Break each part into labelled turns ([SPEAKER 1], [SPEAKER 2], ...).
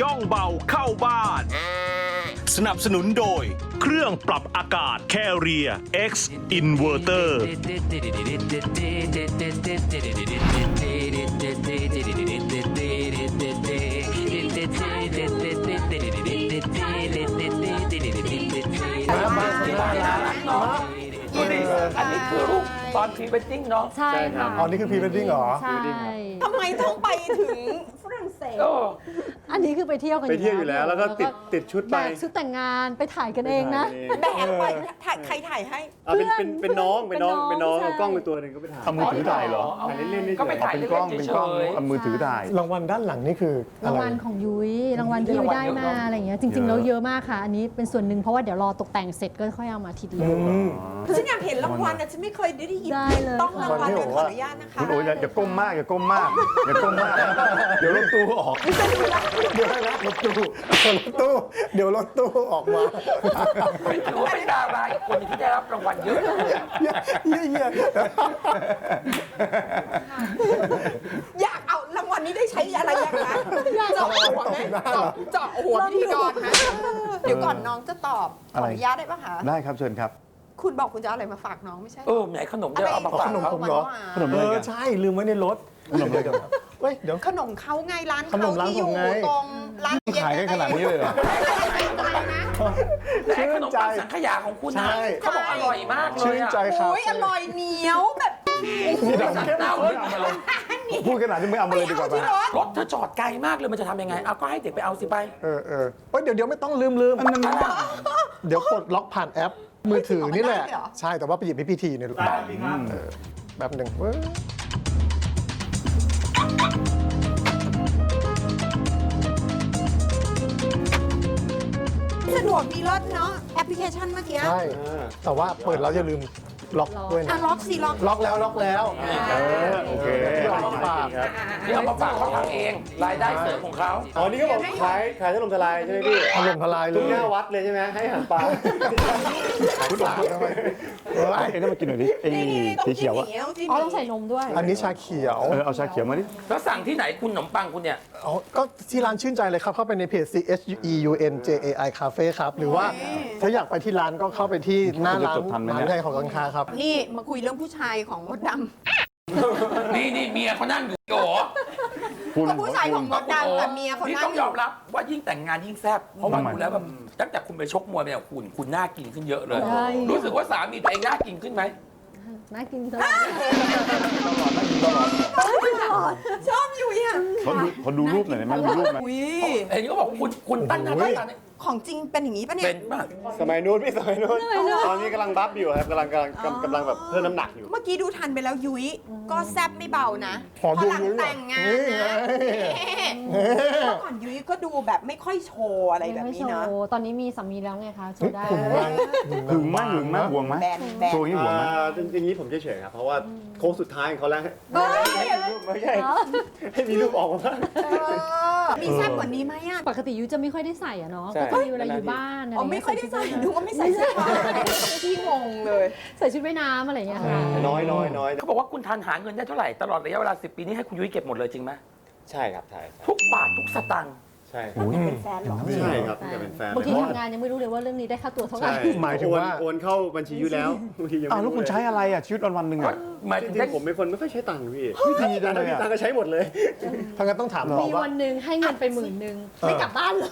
[SPEAKER 1] ย่องเบาเข้าบ้าน สนับสนุนโดย เครื่องปรับอากาศ Carrier X Inverter
[SPEAKER 2] ดูดิอันนี้คือรูปตอนพรีเวดดิ้งเนาะ
[SPEAKER 3] ใช่ค่ะ
[SPEAKER 4] อ๋อนี่คือพรีเวดดิ้งเหรอ
[SPEAKER 3] ใช่
[SPEAKER 5] ทำไมต้องไปถึงฝรั่งเศส
[SPEAKER 2] เออ
[SPEAKER 3] อันนี้คือไปเที่ยวกัน
[SPEAKER 4] ไปเที่ยวอยู่แล้วแล้วก็ติดติดชุด
[SPEAKER 3] แบ
[SPEAKER 4] ไป
[SPEAKER 3] กชุดแต่งงานไปถ่ายกันเองนะ
[SPEAKER 5] แบกไปถ่ายใครถ่ายให้
[SPEAKER 4] อะเป็นเป็นเป็นน้องเป็นน้อง
[SPEAKER 3] เป็
[SPEAKER 4] เป็นน
[SPEAKER 3] น้
[SPEAKER 4] น้
[SPEAKER 3] อ
[SPEAKER 4] องง
[SPEAKER 3] ใช่
[SPEAKER 4] เอากล้องเป็นตัวหนึ่งก็ไปถ่าย
[SPEAKER 6] เอามือถือถ่ายเหรอ
[SPEAKER 4] ถ่ายเล่นๆเฉยๆ
[SPEAKER 2] ก็ไปถ่าย
[SPEAKER 6] เป็น
[SPEAKER 2] เล่
[SPEAKER 6] กล้อง
[SPEAKER 2] นๆ
[SPEAKER 6] เป็น
[SPEAKER 2] เฉ
[SPEAKER 6] กล้อง
[SPEAKER 2] ย
[SPEAKER 6] เอามือถือถ่าย
[SPEAKER 4] รางวัลด้านหลังนี่คืออะ
[SPEAKER 3] ราง
[SPEAKER 4] ไร
[SPEAKER 3] วัลของยุ้ยรางวัลที่ยุ้ยได้มาอะไรอย่างเงี้ยจริงๆแล้วเยอะมากค่ะ อันนี้เป็นส่วนหนึ่งเพราะว่าเดี๋ยวรอตกแต่งเสร็จก็ค่อยเอามาทีเดียว
[SPEAKER 5] ฉันอยากเห็นรางวัลนะฉันไม่เคยได้หยิบ
[SPEAKER 3] ได้เลย
[SPEAKER 5] ต้องรางวัล
[SPEAKER 4] รางวัลที่
[SPEAKER 5] เลย
[SPEAKER 4] บอก
[SPEAKER 5] ขอ
[SPEAKER 4] ว่า
[SPEAKER 5] อนุญาตนะคะ
[SPEAKER 6] คุณโอ้ยอย่าอย่าก้มมากอย่าก้มมากอย่าก้มมาก เดี๋ยวรถตู้ออก
[SPEAKER 4] เดี๋ยวนะรถตู้รถตู้ เดี๋ยวรถตู้ออกมา
[SPEAKER 2] ๆถือว่าเป็นดาราอีกคนหนึ่งที่ได้รับรางวัลเยอะ
[SPEAKER 4] เยี่ยเยี่ย
[SPEAKER 5] อยากเอารางวัลนี้ได้ใช้อะไรยังไงเจาะหัวไหมเจาะเจาะหัวพิธีกรไหมเดี๋ยวก่อนน้องจะตอบขออนุญาตได้ปะคะ
[SPEAKER 6] ได้ครับเชิญครับ
[SPEAKER 5] คุณบอกคุณจะเอาอะไรมาฝากน้องไม่ใช่
[SPEAKER 2] เออ ไหนขนมจะเอามาฝาก
[SPEAKER 4] ขนม
[SPEAKER 2] เขา
[SPEAKER 4] ผมเหรอ
[SPEAKER 6] ขนม
[SPEAKER 4] เอ
[SPEAKER 6] อะไร
[SPEAKER 4] อ
[SPEAKER 6] กัน
[SPEAKER 4] ใช่ลืมไว้ในรถขนมอะไรกันเฮ้ยเดี๋ยว
[SPEAKER 5] ขนมเขาไงร้าน
[SPEAKER 4] ขน
[SPEAKER 5] เขา
[SPEAKER 4] มร้าน
[SPEAKER 5] ที่อ
[SPEAKER 4] ผม
[SPEAKER 5] ยู่
[SPEAKER 4] ไง
[SPEAKER 5] ตรงร้านเย็น
[SPEAKER 6] ขายได้ขนาดนี้เลยเหรอ
[SPEAKER 5] อะไรนะ
[SPEAKER 2] แต่ขนมปังสังขยาของคุณนะ
[SPEAKER 4] ใช่
[SPEAKER 2] เขาบอกอร่อยมากเล
[SPEAKER 4] ชื่
[SPEAKER 2] ย
[SPEAKER 4] น
[SPEAKER 2] อะ
[SPEAKER 4] ใจครับ
[SPEAKER 5] โอ้ยอร่อยเหนียวแบบ
[SPEAKER 4] มีดำเข้ม
[SPEAKER 2] เอา
[SPEAKER 4] ข้น
[SPEAKER 2] เลย
[SPEAKER 6] พูดขนาดนี้ไม่เอามาเลยดีกว่า
[SPEAKER 5] ที่
[SPEAKER 6] ป่ะ
[SPEAKER 5] รถ
[SPEAKER 2] รถเธอจอดไกลมากเลยมันจะทำยังไงเอาก็ให้เด็กไปเอาสิไป
[SPEAKER 4] เออเออเฮ้ยเดี๋ยวเดี๋ยวไม่ต้องลืมลืมเดี๋ยวกดล็อกผ่านแอป มือถือนี่แหละ ใช่แต่ว่าไปหยิบให้พี่ทีเนี่ยเออแบบหนึ่งเว้ย
[SPEAKER 5] สะดวกดีรถเนาะแอปพลิเคชันเมื่อกี้
[SPEAKER 4] ใช่ แต่ว่าเปิดแล้วอย่าลืม ล็อกด้วย
[SPEAKER 5] อะ
[SPEAKER 4] นะ
[SPEAKER 5] ล็อกสิล็อก
[SPEAKER 4] ล็อกแล้วล็อกแล้ว
[SPEAKER 6] เออโอเค
[SPEAKER 4] ที่เอามาฝาก
[SPEAKER 2] ที่เอามาฝากเขาทำเอง รายได้เสริมของเขา
[SPEAKER 7] อ๋อนี่ก็บอกขายขายถล่มทลายใช่ไหมพี่
[SPEAKER 4] ถล่มทลายเล
[SPEAKER 7] ทุ
[SPEAKER 4] ย
[SPEAKER 7] กหน้าวัดเลยใช่ไหมให้อาหารปลา
[SPEAKER 4] คุณฝากทำไมเออ
[SPEAKER 6] ไอ้นั่นมากินหน่อยดิไอ้
[SPEAKER 5] นี่นี่ต้อง
[SPEAKER 6] สี
[SPEAKER 5] กิ
[SPEAKER 6] เขี
[SPEAKER 5] น
[SPEAKER 6] ยว
[SPEAKER 5] ห
[SPEAKER 6] อะ
[SPEAKER 5] นีต้องกิน
[SPEAKER 3] อ๋อ
[SPEAKER 5] ห
[SPEAKER 3] ต้องใส่นมด้วย
[SPEAKER 4] อันนี้ชาเขียว
[SPEAKER 6] เออเอาชาเขียวมาดิ
[SPEAKER 2] แล้วสั่งที่ไหนคุณขนมปังคุณเนี่ย
[SPEAKER 4] อ๋อก็ที่ร้านชื่นใจเลยครับเข้าไปในเพจ C H E U N J A I Cafe ครับหรือว่าถ้าอยากไปที่ร้านก็เข้าไปที่หน้าร้าน
[SPEAKER 6] จดทันไหม
[SPEAKER 4] ร้า
[SPEAKER 6] เนี่
[SPEAKER 4] น
[SPEAKER 6] ย
[SPEAKER 4] ไทยของการค้าครับ
[SPEAKER 5] นี่มาคุยเรื่องผู้ชายของมดด
[SPEAKER 2] นี่นี่เมียเขานั่งอยู่โอ้ำ
[SPEAKER 5] ก็ผู้ชายของมดดำแต่เมียเขา
[SPEAKER 2] นี่
[SPEAKER 5] นั่
[SPEAKER 2] ต้องง
[SPEAKER 5] อย
[SPEAKER 2] อยู่มรับว่ายิ่งแต่งงานยิ่งแซ่บเพราะว่า
[SPEAKER 6] ทำไม
[SPEAKER 2] คุณแล้วแบบตั้งแต่คุณไปชกมวยเนี่ยคุณคุณน่ากินขึ้นเยอะเลย
[SPEAKER 3] ใช่
[SPEAKER 2] รู้สึกว่าสามีตัวเองน่ากินขึ้นไหม
[SPEAKER 3] น่ากินตลอด
[SPEAKER 5] ชอบอยู่อะ
[SPEAKER 6] เขาดูเขาดูรูปหน่อยได้ไหมมีรูปไหม
[SPEAKER 5] อุ้ย
[SPEAKER 2] เห็นเขาบอกคุณคุณตั้งหน้าตั้งตาเนี่ย
[SPEAKER 5] ของจริงเป็นอย่างนี้ปะเนี่
[SPEAKER 2] เป็
[SPEAKER 5] ย
[SPEAKER 2] นป่ะ
[SPEAKER 7] สมัยนู้นพี่สมัยนู้นตอนนี้กำลังบัฟอยู่ครับกำลังกำลังกำกำลังแบบเพิ่มน้ำหนักอยู่
[SPEAKER 5] เมื่อกี้ดูทันไปแล้วยุ้ยก็แซบไม่เบานะ
[SPEAKER 4] ขอ
[SPEAKER 5] พ
[SPEAKER 4] ดู
[SPEAKER 5] อหลัง
[SPEAKER 4] ยุ้ยหน่อย
[SPEAKER 5] แต่งงาน
[SPEAKER 4] นี่
[SPEAKER 5] นะ
[SPEAKER 4] ไง
[SPEAKER 5] เมื่อก่อนยุ้ยก็ดูแบบไม่ค่อยโชว์อะไรแบบ
[SPEAKER 3] ไม่
[SPEAKER 5] นี้
[SPEAKER 3] โช
[SPEAKER 5] นะ
[SPEAKER 3] ว์ตอนนี้มีสามีแล้วไงคะโชว์ได้
[SPEAKER 4] หุ่นวาง
[SPEAKER 6] หึงไหมหึงไหมห่วงไหม
[SPEAKER 5] แบนแบน
[SPEAKER 6] โชว์นี่ห่วงไหม
[SPEAKER 7] อ่าจริงๆนี้ผมเฉยๆครับ เพราะว่าโค้งสุดท้ายของเขาแล้ว
[SPEAKER 5] เฮ้ย
[SPEAKER 7] ไม่ใช่ให้มีรูปออกมาบ้าง
[SPEAKER 5] เออมีแซบกว่านี้ไหมอะ
[SPEAKER 3] ปกติยุ้ยจะไม่ค่อยได้ใส่อะเนาะ
[SPEAKER 7] ใช่
[SPEAKER 3] ก็จะมีเวลาอยู่บ้านอะไร
[SPEAKER 5] อ๋อ
[SPEAKER 3] เงี้
[SPEAKER 5] ไม่ค่อยได้ใส่
[SPEAKER 3] ชุ
[SPEAKER 5] ดูว่าไม่ใส่เสื้อผ้าที่งงเลย
[SPEAKER 3] ใส่ชุดว่ายน้ำอะไรอย่างเงี้ยค่ะ
[SPEAKER 7] น้อยน้อยน้อย
[SPEAKER 2] เขาบอกว่าคุณทันหาเงินได้เท่าไหร่ตลอดระยะเวลา 10 ปีนี้ให้คุณยุ้ยเก็บหมดเลยจริงไหม
[SPEAKER 7] ใช่ครับใช่ใช่
[SPEAKER 2] ทุกบาททุกสตางค์
[SPEAKER 7] ใช่
[SPEAKER 5] เป็นแฟนเหรอ
[SPEAKER 7] ใช่ครับจะเป็นแฟน
[SPEAKER 3] บางที
[SPEAKER 7] เพระ
[SPEAKER 3] ทำงานยังไม่รู้เลยว่าเรื่องนี้ได้ค่าตัวเท่าไหร่
[SPEAKER 7] ใช่
[SPEAKER 4] หมายถึงว่า
[SPEAKER 7] โอนโอนเข้าบัญชีอยู่แล้วบางทียัง
[SPEAKER 6] อ้าว
[SPEAKER 7] ไม่
[SPEAKER 6] แล้ว
[SPEAKER 7] รู้
[SPEAKER 6] คุณ
[SPEAKER 7] เลย
[SPEAKER 6] ใช้อะไรอะชีวิตวันวันๆหนึ่งอะ
[SPEAKER 2] หมาย
[SPEAKER 7] จ
[SPEAKER 2] ถึง
[SPEAKER 7] ริ
[SPEAKER 2] ได้
[SPEAKER 7] งๆผมเป็นคนไม่ค่อยใช้ตังค์พี่
[SPEAKER 6] ดีจังเลย
[SPEAKER 7] มี
[SPEAKER 6] อะ
[SPEAKER 7] ตังค์ก็ใช้หมดเลย
[SPEAKER 4] ถ้างั้นต้องถามต่อ
[SPEAKER 3] มี
[SPEAKER 4] ว่า
[SPEAKER 3] วันหนึ่งให้เงินไปหมื่นหนึ่งไม่กลับบ้านเลย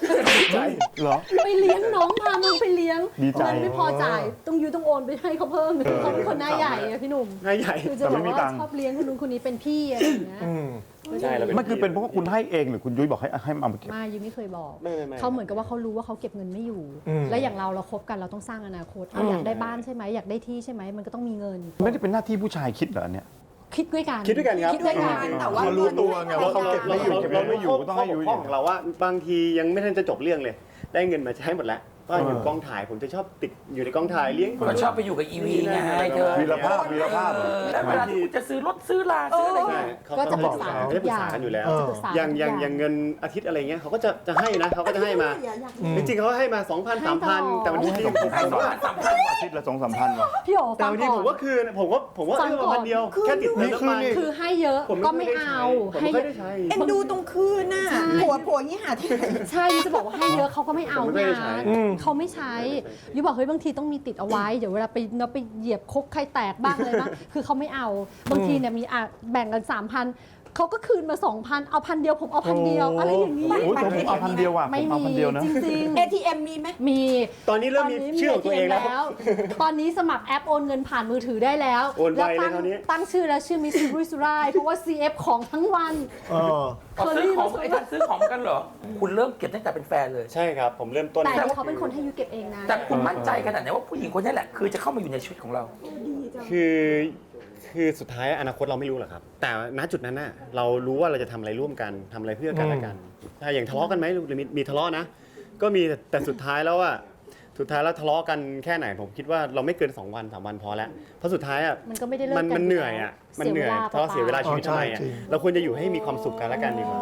[SPEAKER 6] เหรอ
[SPEAKER 3] ไปเลี้ยงน้องพามึงไปเลี้ยง
[SPEAKER 6] ดีใจ
[SPEAKER 3] เงินไม่พอจ่ายต้องยูต้องโอนไปให้เขาเพิ่มเขาเป็นคนหน้าใหญ่อะพี่หนุ่ม
[SPEAKER 7] ง่ายใหญ่
[SPEAKER 3] คือจะบอกว่าชอบเลี้ยงคนนู้นคนนี้เป็นพี่อะไรอย่างเงี้ย
[SPEAKER 4] อืม
[SPEAKER 7] ใช่เราเป็น
[SPEAKER 6] ไม่คือเป็นเพราะว่าคุณให้เองหรือคุณยุ้ยบอกให้ให้เอามาเก็บ
[SPEAKER 3] มายูไม่เคยบอก
[SPEAKER 7] ไม่ไม่ไม่
[SPEAKER 3] เขาเหมือนกับว่าเขารู้ว่าเขาเก็บเงินไม่อยู่
[SPEAKER 4] อืม
[SPEAKER 3] และอย่างเราเราคบกันเราต้องสร้างอนาคตเอาอยากได้บ้านใช่ไหมอยากได้ที่ใช่ไหมมันก็ต้องมีเงิน
[SPEAKER 6] ไม่ได้เป็นหน้าที่ผู้ชายคิดเหรออันเนี่ย
[SPEAKER 3] คิดด้วยกัน
[SPEAKER 7] คิดด้วยกันครับ
[SPEAKER 5] คิดด้วยกันแต่ว่า
[SPEAKER 4] เขารู้ตัวไงว่าเขาเก็บไม่อยู่
[SPEAKER 7] เรา
[SPEAKER 6] เก็บไม่อยู่
[SPEAKER 7] เรา
[SPEAKER 6] ก็ต้องให้อยู่
[SPEAKER 7] ข้บกพร่องของเราว่าบางทียังไม่ทันจะจบเรื่องเลย ได้เงินมาใช้หมดแล้ว ว่าอยู่กองถ่ายผมจะชอบติดอยู่ในกองถ่ายเลี้ยง
[SPEAKER 2] ก็ชอบไปอยู่กับอีวีไงเธอ
[SPEAKER 6] วีรภาพวีรภาพ
[SPEAKER 2] เออแล้วเวลาที่คุณจะซื้อรถซื้อลาซื้ออะไร
[SPEAKER 7] ใช่
[SPEAKER 2] เงี้ย
[SPEAKER 7] เขา
[SPEAKER 3] ก็จะ
[SPEAKER 7] เขา
[SPEAKER 3] ปรึกษา
[SPEAKER 7] เขาจะปรึกษากันอยู่แล้ว
[SPEAKER 4] เออ
[SPEAKER 3] ปรึกษา
[SPEAKER 7] อย่างอย่าง
[SPEAKER 3] ทุก
[SPEAKER 7] อย่างเงินอาทิตย์อะไรเงี้ยเขาก็จะจะให้นะเขาก็จะให้มา จริงๆเขาให้มา 2,000 3,000แต่วันนี้ผม
[SPEAKER 2] ให้สองพันสามพัน
[SPEAKER 6] อาทิตย์ละสองสามพันว่ะ
[SPEAKER 3] พี่โอ
[SPEAKER 7] แต่
[SPEAKER 3] ฟัง
[SPEAKER 7] วันนี้
[SPEAKER 3] ก่
[SPEAKER 7] ผ
[SPEAKER 3] อ
[SPEAKER 7] ม
[SPEAKER 3] น
[SPEAKER 7] ก็คืนผมก็ผมก็
[SPEAKER 3] ฟัง
[SPEAKER 7] เอื้อ
[SPEAKER 3] ก่
[SPEAKER 7] มา
[SPEAKER 3] อน
[SPEAKER 7] พันเดียวแค่ติดเติมน้ำมัน
[SPEAKER 3] คือให้เยอะ
[SPEAKER 7] ผมไม่
[SPEAKER 3] ก็
[SPEAKER 7] ค่
[SPEAKER 3] ไม่
[SPEAKER 7] อยได้ใช้
[SPEAKER 3] เอา
[SPEAKER 7] ผม
[SPEAKER 3] ให้
[SPEAKER 7] ไม่ค่อยได้ใช้
[SPEAKER 5] เอ็นดูตรงคืนน่ะผัวผัวยี่หาที่ไหน
[SPEAKER 3] ใช่ยูจะบอกว่าให้เยอะเขาก็ไม่เอา
[SPEAKER 7] ผมไม่ได้ใช้
[SPEAKER 3] งานเขาไม่ใช้ยูบอกเฮ้ยบางทีต้องมีติดเอาไว้ เดี๋ยวเวลาไปเราไปเหยียบคกใครแตกบ้างอะไรบ้างคือเขาไม่เอา บางทีเนี่ยมีอะแบ่งกัน3,000 เขาก็คืนมา 2,000 เอาพันเดียวผมเอาพันเดียวอะไรอย่างนี้
[SPEAKER 6] โอ้ยผมเอาพันเดียวว่ะผ
[SPEAKER 3] ไม่
[SPEAKER 6] มเอา
[SPEAKER 3] มี
[SPEAKER 6] พันเดียวนะ
[SPEAKER 3] จริงๆ
[SPEAKER 5] ATM มีไหม
[SPEAKER 3] มี
[SPEAKER 7] ตอนนี้เริ่มมีชื่อของตัวเองแล้ว
[SPEAKER 3] ตอนนี้สมัครแอปโอนเงินผ่านมือถือได้แล้ว
[SPEAKER 7] โอนไว
[SPEAKER 3] แล้วตั้ง
[SPEAKER 7] เลยคราวนี้
[SPEAKER 3] ตั้งชื่อแล้วชื่อมิสซิรุยสุรายเพราะว่า CF ของทั้งวัน
[SPEAKER 4] เออ
[SPEAKER 2] พอซื้อของไอ้ท่านซื้อของกันเหรอ คุณเริ่มเก็บตั้งแต่เป็นแฟนเลย
[SPEAKER 7] ใช่ครับ ผมเริ่มต้น
[SPEAKER 3] แต่นี่เขาเป็นคนให้ยูเก็บเองนะ
[SPEAKER 2] แต่คุณมั่นใจขนาดไหนว่าผู้หญิงคนนี้แหละ คือจะเข้ามาอยู่ในชีวิตของเรา
[SPEAKER 7] คือ คือสุดท้ายอนาคตเราไม่รู้หรอกครับ แต่ณจุดนั้นน่ะเรารู้ว่าเราจะทำอะไรร่วมกันทำอะไรเพื่อกันและกันถ้าอย่างทะเลาะกันไหมหรือมีมีทะเลาะนะ ก็มีแต่แต่สุดท้ายแล้วอะ สุดท้ายแล้วทะเลาะกันแค่ไหนผมคิดว่าเราไม่เกิน 2 วันสามวันพอแล้วเพราะสุดท้ายอะ
[SPEAKER 3] มันก็ไม่ได้เลิก
[SPEAKER 7] มัน
[SPEAKER 3] กั
[SPEAKER 7] มันเหนื่อยอะมันเหนื่อย
[SPEAKER 3] สีวล
[SPEAKER 7] ทะเลาะเสียเวลาชีวิต
[SPEAKER 4] อ๋อ
[SPEAKER 7] ทำ
[SPEAKER 4] ใช่
[SPEAKER 7] ไมอะ
[SPEAKER 4] จริง
[SPEAKER 7] เราควรจะอยู่ให้มีความสุขกันและกันดีกว่า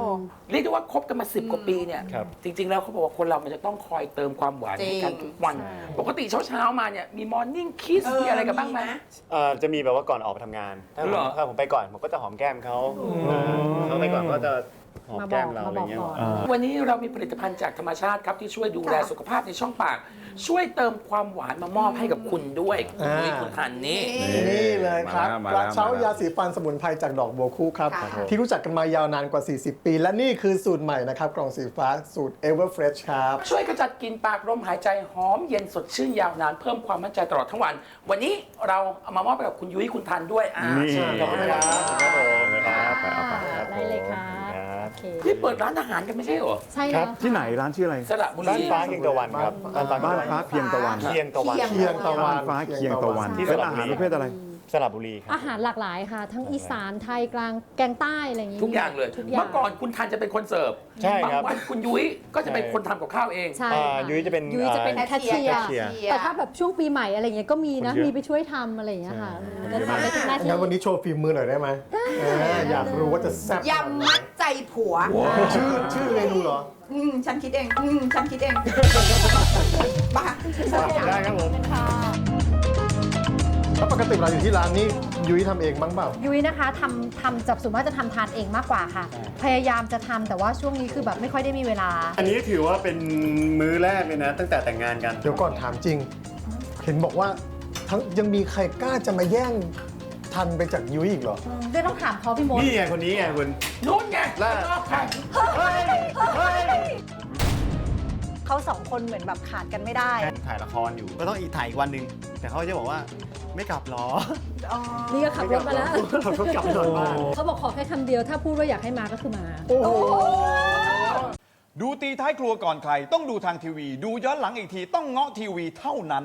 [SPEAKER 2] เรียกได้ว่าคบกันมาสิบกว่าปีเนี่ย
[SPEAKER 7] ครับ
[SPEAKER 2] จริง ๆ แล้วเขาบอกว่าคนเรามันจะต้องคอยเติมความหวานให้กัน
[SPEAKER 5] จริง
[SPEAKER 2] ทุกวัน ปกติเช้าๆมาเนี่ยมีมอร์นิ่งคิสมีอะไรกันบ้างไหม
[SPEAKER 7] เอ่อจะมีแบบว่าก่อนออกไปทำงาน ถ้าผม
[SPEAKER 2] เหรอ
[SPEAKER 7] ถ้าผมไปก่อนผมก็จะหอมแก้มเขาเขาไปก่อนก็จะหอม
[SPEAKER 3] มาบ
[SPEAKER 7] แก้
[SPEAKER 3] อก
[SPEAKER 7] มเรา
[SPEAKER 3] มา
[SPEAKER 7] อะไร
[SPEAKER 3] บอก
[SPEAKER 7] เงี้ย
[SPEAKER 3] ก่อน
[SPEAKER 2] วันนี้เรามีผลิตภัณฑ์จากธรรมชาติครับที่ช่วยดูแลสุขภาพในช่องปาก ช่วยเติมความหวานมามอบให้กับคุณด้วยคุณ
[SPEAKER 4] อ่า
[SPEAKER 2] นุ้ยคุณทันนี่
[SPEAKER 4] นี่เลยครับ
[SPEAKER 6] มา
[SPEAKER 4] ก
[SPEAKER 6] แล้ว
[SPEAKER 4] ระเช้า
[SPEAKER 6] มาแล้ว
[SPEAKER 4] ยาสีฟันสมุนไพรจากดอกบัวคู่ครับ
[SPEAKER 5] ค่ะ
[SPEAKER 4] ที่รู้จักกันมายาวนานกว่า 40 ปี และนี่คือสูตรใหม่นะครับ กล่องสีฟ้าสูตร Ever Fresh ครับ
[SPEAKER 2] ช่วยกระจัดกลิ่นปากลมหายใจหอมเย็นสดชื่นยาวนาน เพิ่มความมั่นใจตลอดทั้งวัน วันนี้เราเอามามอบให้กับคุณยุ้ยคุณทันด้วยอ่า
[SPEAKER 6] นี่
[SPEAKER 2] เชิญขอบคุณครับ
[SPEAKER 7] ครับผมครับ
[SPEAKER 6] ไปเอาไป
[SPEAKER 3] ได้เลยครับ
[SPEAKER 7] ครับ
[SPEAKER 3] โอ เค
[SPEAKER 2] นี่เปิดร้านอาหารกันไม่ใช่เหรอ
[SPEAKER 3] ใช่
[SPEAKER 7] ครั
[SPEAKER 3] แล้
[SPEAKER 7] บ
[SPEAKER 3] ว
[SPEAKER 6] ที่ไหนร้านชื่ออะไร
[SPEAKER 2] สระบุ
[SPEAKER 7] บ้าน
[SPEAKER 2] รี
[SPEAKER 7] ฟ้าเคียงตะวันครับบ้านฟ้า
[SPEAKER 6] บ้านฟ้าเพียงตะวัน
[SPEAKER 7] เคียงตะวัน
[SPEAKER 5] เคี
[SPEAKER 4] เคียงตะวั
[SPEAKER 6] บ้านนฟ้าเคียงตะวัน
[SPEAKER 7] ที่
[SPEAKER 6] เป็น
[SPEAKER 7] สระ
[SPEAKER 6] อา
[SPEAKER 7] บุ
[SPEAKER 6] หาร
[SPEAKER 7] รี
[SPEAKER 6] ประเภทอะไร
[SPEAKER 7] สระบุรีครับ
[SPEAKER 3] อาหารหลากหลายค่ะ ทั้งอีสานไทยกลางแกงใต้อะไรอย่างนี้
[SPEAKER 2] ทุกอย่างเลย
[SPEAKER 3] ทุกอย่าง
[SPEAKER 2] เมื่อก่อนคุณทันจะเป็นคนเสิร์ฟ
[SPEAKER 7] ใช่ครับ
[SPEAKER 2] บางวันคุณยุ้ยก็จะเป็นคนทำกับข้าวเอง
[SPEAKER 3] ใช่
[SPEAKER 7] อ่า
[SPEAKER 3] ค่ะ
[SPEAKER 7] ยุ้ยจะเป็น
[SPEAKER 3] ยุ้ยจะเป็น
[SPEAKER 7] อ่า
[SPEAKER 3] แคชเชียร์
[SPEAKER 7] แคชเชียร์
[SPEAKER 3] แต่ถ้าแบบช่วงปีใหม่อะไรเงี้ยก็มีนะ
[SPEAKER 7] คนเยอะ
[SPEAKER 3] มีไปช่วยทำอะไรอย่างเงี้ยค่ะก็ทำไปทุกหน้าที่
[SPEAKER 4] งั้นวันนี้โชว์ฝีมือหน่อยได้ไหมเอออยากรู้ว่าจะแซ่บ
[SPEAKER 5] ยำมัด ใจผัว
[SPEAKER 4] ชื่อชื่อเมนูเหรอ
[SPEAKER 5] อืมฉันคิดเองอืมฉันคิดเองบ้า
[SPEAKER 7] ได้ครับผม
[SPEAKER 4] แล้วปกติเราอยู่ที่ร้านนี้ยุ้ยทำเองบ้างเปล่า
[SPEAKER 3] ยุ้ยนะคะทำทำจับส่วนมากจะทำทานเองมากกว่าค่ะ พยายามจะทำแต่ว่าช่วงนี้คือแบบไม่ค่อยได้มีเวลา
[SPEAKER 7] อันนี้ถือว่าเป็นมื้อแรกเลยนะ ตั้งแต่แต่งงานกัน
[SPEAKER 4] เดี๋ยวก่อนถามจริง เห็นบอกว่าทั้งยังมีใครกล้าจะมาแย่ง ทันไปจากยุ้ยอีกเหรอ
[SPEAKER 3] ด้วยต้องถามเขาพี่มด
[SPEAKER 7] นี่ไงคนนี้ไงคุณ
[SPEAKER 2] นู่นไง
[SPEAKER 7] ล่า
[SPEAKER 2] นอกใคร
[SPEAKER 8] เขาสองคนเหมือนแบบขาดกันไม่ได้
[SPEAKER 7] ถ่ายละครอยู่ ก็ต้องอีกถ่ายอีกวันหนึ่งแต่เขาจะบอกว่าไม่กลับหรอ
[SPEAKER 3] นี่ก็ขับรถมาแล้ว
[SPEAKER 7] เราก็กลับรถมา
[SPEAKER 3] เขาบอกขอแค่คำเดียว ถ้าพูดว่าอยากให้มาก็คือมา
[SPEAKER 6] ดูตีท้ายครัวก่อนใคร ต้องดูทางทีวี ดูย้อนหลังอีกทีต้องเงาะทีวีเท่านั้น